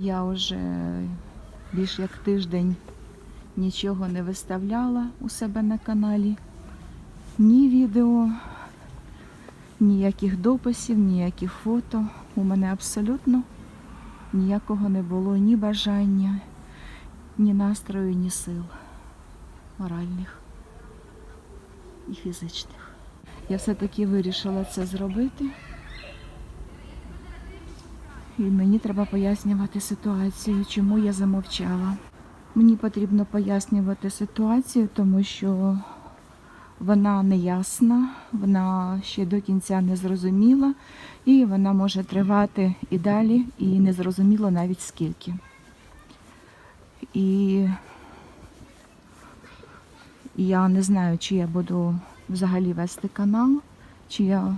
Я вже більш як тиждень нічого не виставляла у себе на каналі. Ні відео, ніяких дописів, ніяких фото. У мене абсолютно ніякого не було ні бажання, ні настрою, ні сил моральних і фізичних. Я все-таки вирішила це зробити. І мені треба пояснювати ситуацію, чому я замовчала. Мені потрібно пояснювати ситуацію, тому що вона неясна, вона ще до кінця не зрозуміла, і вона може тривати і далі, і не зрозуміло навіть скільки. І я не знаю, чи я буду взагалі вести канал, чи я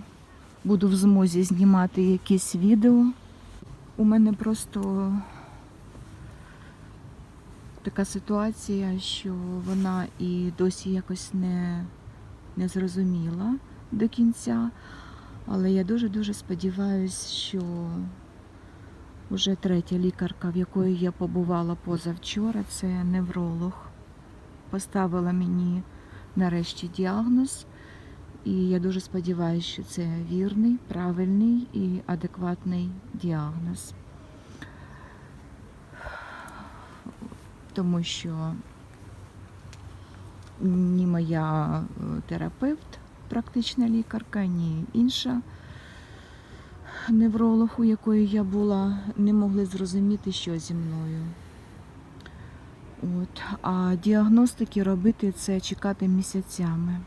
буду в змозі знімати якісь відео. У мене просто така ситуація, що вона і досі якось не, не зрозуміла до кінця. Але я дуже-дуже сподіваюся, що вже третя лікарка, в якої я побувала позавчора, це невролог, поставила мені нарешті діагноз. І я дуже сподіваюся, що це вірний, правильний і адекватний діагноз. Тому що ні моя е, терапевт, практична лікарка, ні інша невролог, у якої я була, не могли зрозуміти, що зі мною. От. А діагностики робити це чекати місяцями.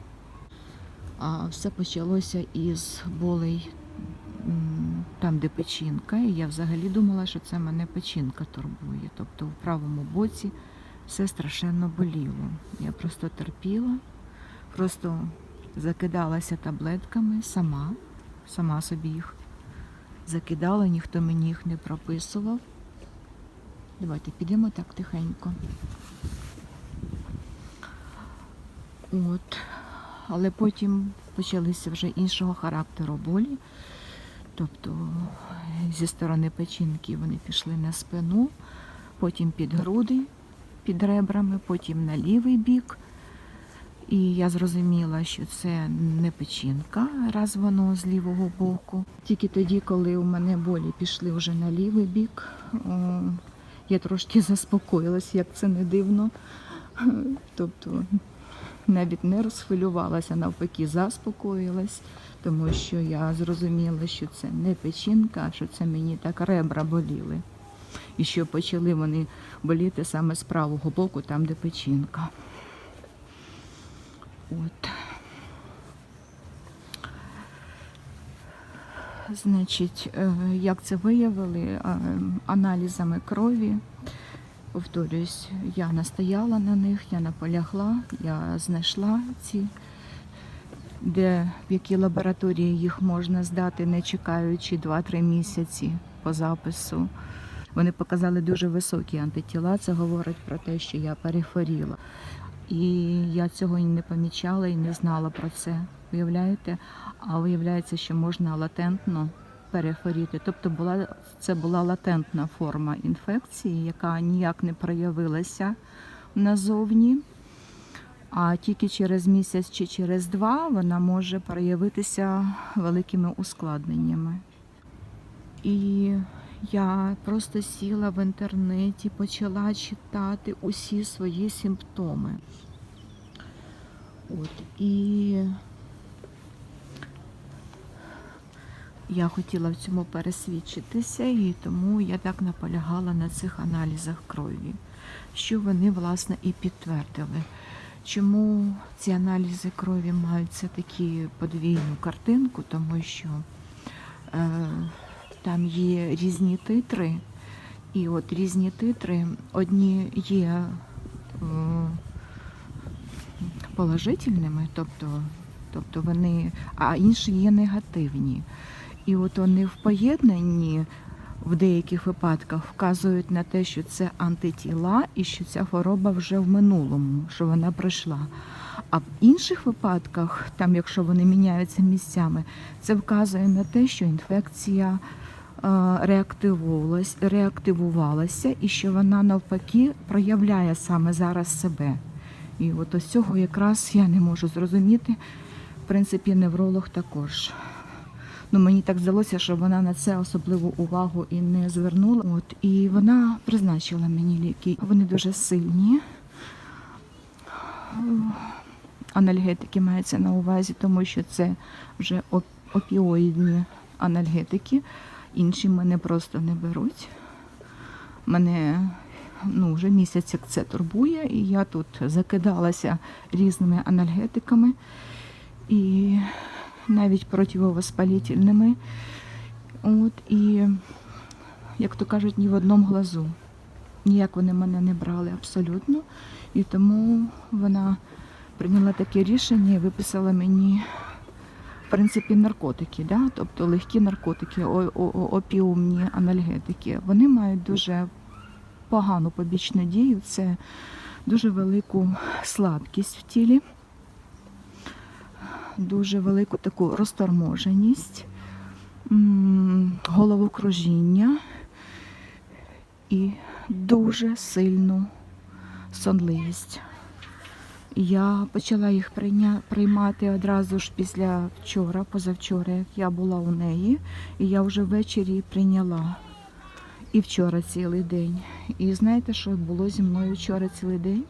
А все почалося із болей там, де печінка. І я взагалі думала, що це мене печінка турбує. Тобто в правому боці все страшенно боліло. Я просто терпіла, просто закидалася таблетками сама, сама собі їх закидала, ніхто мені їх не прописував. Давайте підемо так тихенько. От але потім почалися вже іншого характеру болі. Тобто зі сторони печінки вони пішли на спину, потім під груди, під ребрами, потім на лівий бік. І я зрозуміла, що це не печінка, раз воно з лівого боку. Тільки тоді, коли у мене болі пішли вже на лівий бік, я трошки заспокоїлась, як це не дивно. Тобто навіть не розхвилювалася, навпаки, заспокоїлась, тому що я зрозуміла, що це не печінка, що це мені так ребра боліли. І що почали вони боліти саме з правого боку, там, де печінка. От. Значить, е, як це виявили Е, аналізами крові. Повторюсь, я настояла на них, я наполягла, я знайшла ці, де в якій лабораторії їх можна здати, не чекаючи 2-3 місяці по запису. Вони показали дуже високі антитіла. Це говорить про те, що я перехворіла. І я цього і не помічала і не знала про це. Уявляєте? А виявляється, що можна латентно перехворіти. Тобто була це була латентна форма інфекції, яка ніяк не проявилася назовні. А тільки через місяць чи через два вона може проявитися великими ускладненнями. І я просто сіла в інтернеті, почала читати усі свої симптоми. От, і я хотіла в цьому пересвідчитися, і тому я так наполягала на цих аналізах крові, що вони, власне, і підтвердили. Чому ці аналізи крові мають все таки подвійну картинку, тому що е, там є різні титри, і от різні титри, одні є е, положительними, тобто, тобто вони, а інші є негативні. І от вони в поєднанні в деяких випадках вказують на те, що це антитіла і що ця хвороба вже в минулому, що вона пройшла. А в інших випадках, там, якщо вони міняються місцями, це вказує на те, що інфекція реактивувалась, реактивувалася і що вона навпаки проявляє саме зараз себе. І от ось цього якраз я не можу зрозуміти. В принципі, невролог також. Ну, мені так здалося, що вона на це особливу увагу і не звернула. От, і вона призначила мені ліки. Вони дуже сильні. Анальгетики мається на увазі, тому що це вже оп- опіоїдні анальгетики. Інші мене просто не беруть. Мене ну, вже місяць як це турбує, і я тут закидалася різними анальгетиками і навіть противовоспалительними. От, і, як то кажуть, ні в одному глазу. Ніяк вони мене не брали абсолютно. І тому вона прийняла таке рішення і виписала мені, в принципі, наркотики, да? тобто легкі наркотики, опіумні анальгетики. Вони мають дуже погану побічну дію. Це дуже велику слабкість в тілі, дуже велику таку розторможеність, головокружіння і дуже сильну сонливість. Я почала їх приймати одразу ж після вчора, позавчора, як я була у неї, і я вже ввечері прийняла. І вчора цілий день. І знаєте, що було зі мною вчора цілий день?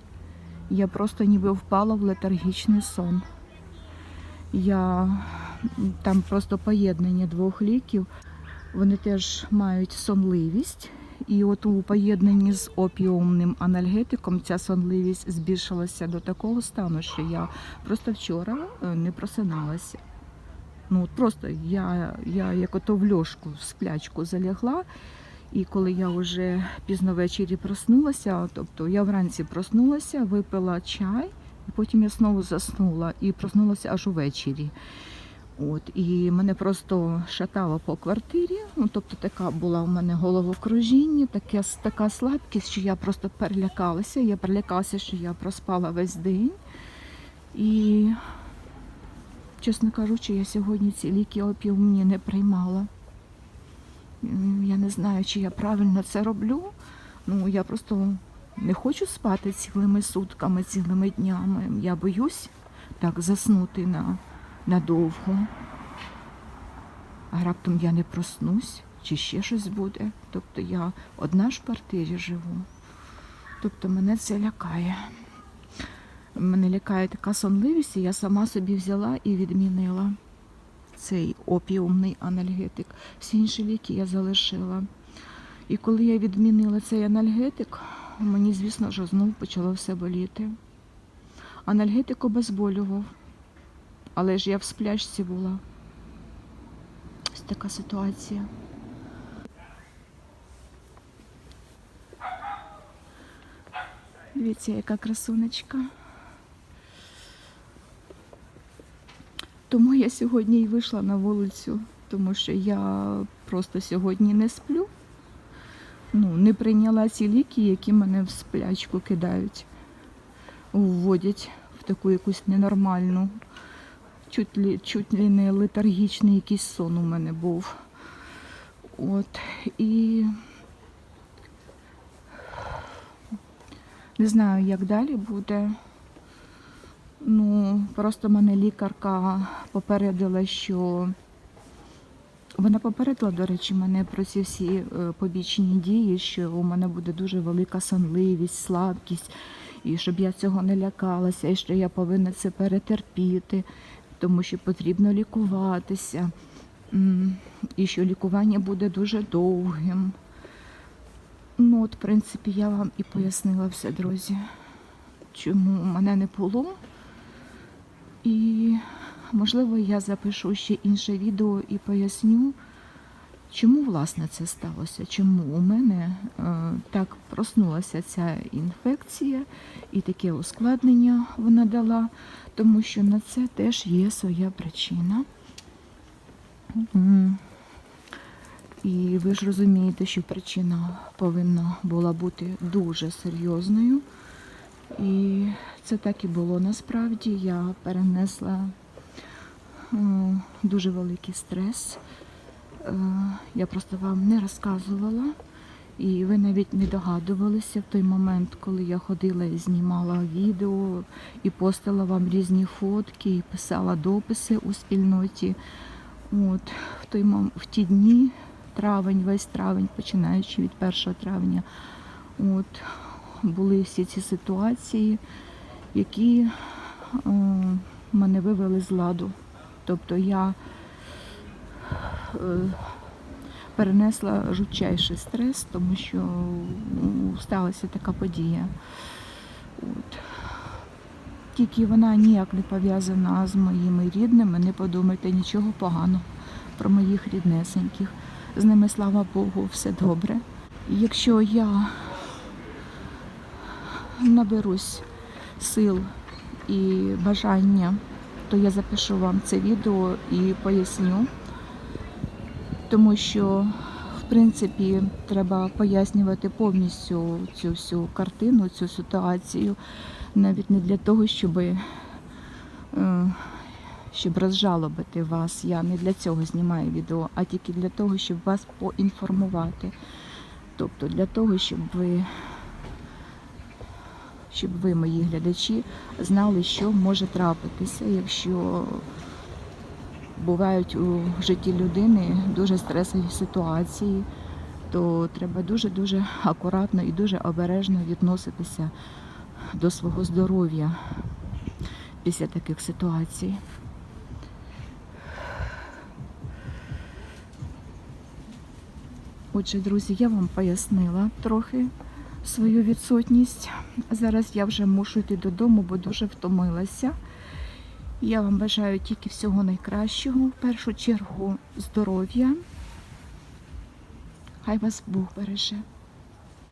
Я просто ніби впала в летаргічний сон. Я там просто поєднання двох ліків. Вони теж мають сонливість. І от у поєднанні з опіумним анальгетиком ця сонливість збільшилася до такого стану, що я просто вчора е, не просиналася. Ну от просто я, я як ото в льошку, в сплячку залягла. І коли я вже пізно ввечері проснулася, тобто я вранці проснулася, випила чай, і потім я знову заснула і проснулася аж увечері. От, і мене просто шатало по квартирі. Ну, тобто така була у мене головокружіння, таке, така слабкість, що я просто перелякалася. Я перелякалася, що я проспала весь день. І, чесно кажучи, я сьогодні ці ліки опіумні не приймала. Я не знаю, чи я правильно це роблю. Ну, я просто не хочу спати цілими сутками, цілими днями. Я боюсь так заснути на, надовго. А раптом я не проснусь, чи ще щось буде. Тобто я одна ж в квартирі живу. Тобто мене це лякає. Мене лякає така сонливість, і я сама собі взяла і відмінила цей опіумний анальгетик. Всі інші ліки я залишила. І коли я відмінила цей анальгетик, мені, звісно ж, знову почало все боліти. Анальгетик обезболював, але ж я в сплячці була. Ось така ситуація. Дивіться, яка красунечка. Тому я сьогодні і вийшла на вулицю, тому що я просто сьогодні не сплю. Ну, не прийняла ці ліки, які мене в сплячку кидають, вводять в таку якусь ненормальну, чуть ли, чуть ли не летаргічний якийсь сон у мене був. От. І не знаю, як далі буде. Ну, просто мене лікарка попередила, що вона попередила, до речі, мене про ці всі е, побічні дії, що у мене буде дуже велика сонливість, слабкість, і щоб я цього не лякалася, і що я повинна це перетерпіти, тому що потрібно лікуватися, і що лікування буде дуже довгим. Ну, от, в принципі, я вам і пояснила все, друзі, чому мене не було. І, можливо, я запишу ще інше відео і поясню, чому власне це сталося, чому у мене е, так проснулася ця інфекція і таке ускладнення вона дала, тому що на це теж є своя причина. І ви ж розумієте, що причина повинна була бути дуже серйозною. І це так і було насправді. Я перенесла дуже великий стрес. Е, Я просто вам не розказувала, і ви навіть не догадувалися в той момент, коли я ходила і знімала відео, і постила вам різні фотки, і писала дописи у спільноті. От, в, той, в ті дні, травень, весь травень, починаючи від 1 травня, от, були всі ці ситуації, які е, мене вивели з ладу. Тобто я е, перенесла жутчайший стрес, тому що ну, сталася така подія. От. Тільки вона ніяк не пов'язана з моїми рідними, не подумайте нічого поганого про моїх ріднесеньких. З ними, слава Богу, все добре. Якщо я наберусь сил і бажання, то я запишу вам це відео і поясню, тому що в принципі треба пояснювати повністю цю всю картину, цю ситуацію, навіть не для того, щоб, е, щоб розжалобити вас. Я не для цього знімаю відео, а тільки для того, щоб вас поінформувати. Тобто для того, щоб ви щоб ви, мої глядачі, знали, що може трапитися, якщо бувають у житті людини дуже стресові ситуації, то треба дуже-дуже акуратно і дуже обережно відноситися до свого здоров'я після таких ситуацій. Отже, друзі, я вам пояснила трохи свою відсутність. Зараз я вже мушу йти додому, бо дуже втомилася. Я вам бажаю тільки всього найкращого. В першу чергу здоров'я. Хай вас Бог береже.